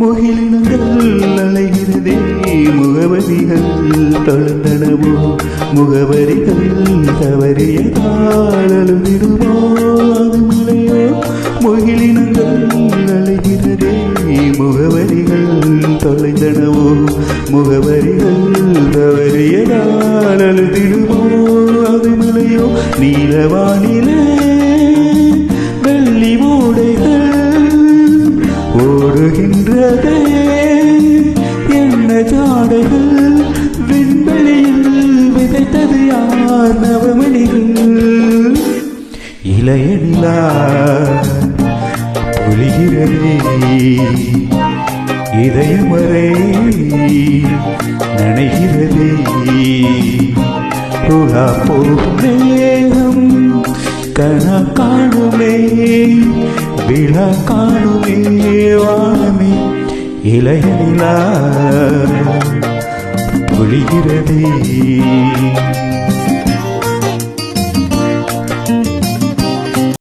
முகிலினங்கள் அலைகிறதே முகவரிகள் தொழுந்தனவோ முகவரிகள் தவறியதால் அழுதிடுமோ அது மலையோ முகிலினங்கள் அலைகிறதே முகவரிகள் தொலைந்தனவோ முகவரிகள் தவறியதால் அழுதிடுமோ அது மலையோ நீலவானிலே விண்வெளியில் விதைத்தது யார் நவமணிகள் இளையனிலா பொழிகிறதே இதயமறை நனைகிறதே புகா போகும் மேகம் காணுமே விழா காணுமே வானமே இளையனிலா. பொழிகிறதே